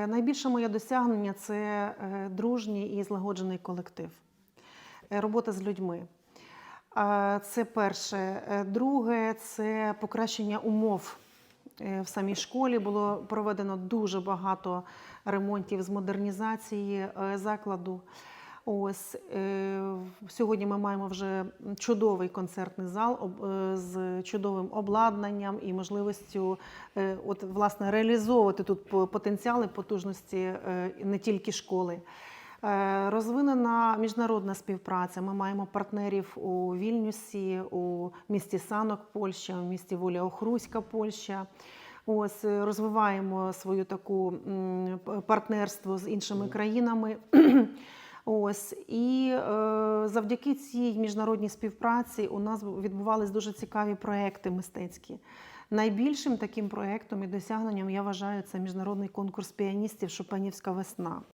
Е, Найбільше моє досягнення це е, дружній і злагоджений колектив, Е, робота з людьми. Це перше. Друге це покращення умов в самій школі. Було проведено дуже багато ремонтів з модернізації закладу. Ось е, сьогодні ми маємо вже чудовий концертний зал е, з чудовим обладнанням і можливістю е, от, власне, реалізовувати тут по- потенціали потужності не тільки школи. Розвинена міжнародна співпраця. Ми маємо партнерів у Вільнюсі, у місті Санок, Польща, у місті Воля Охруська, Польща. Ось розвиваємо свою таку партнерство з іншими країнами. Ось і е, завдяки цій міжнародній співпраці у нас відбувались дуже цікаві проекти мистецькі. Найбільшим таким проектом і досягненням я вважаю це міжнародний конкурс піаністів Шопенівська весна.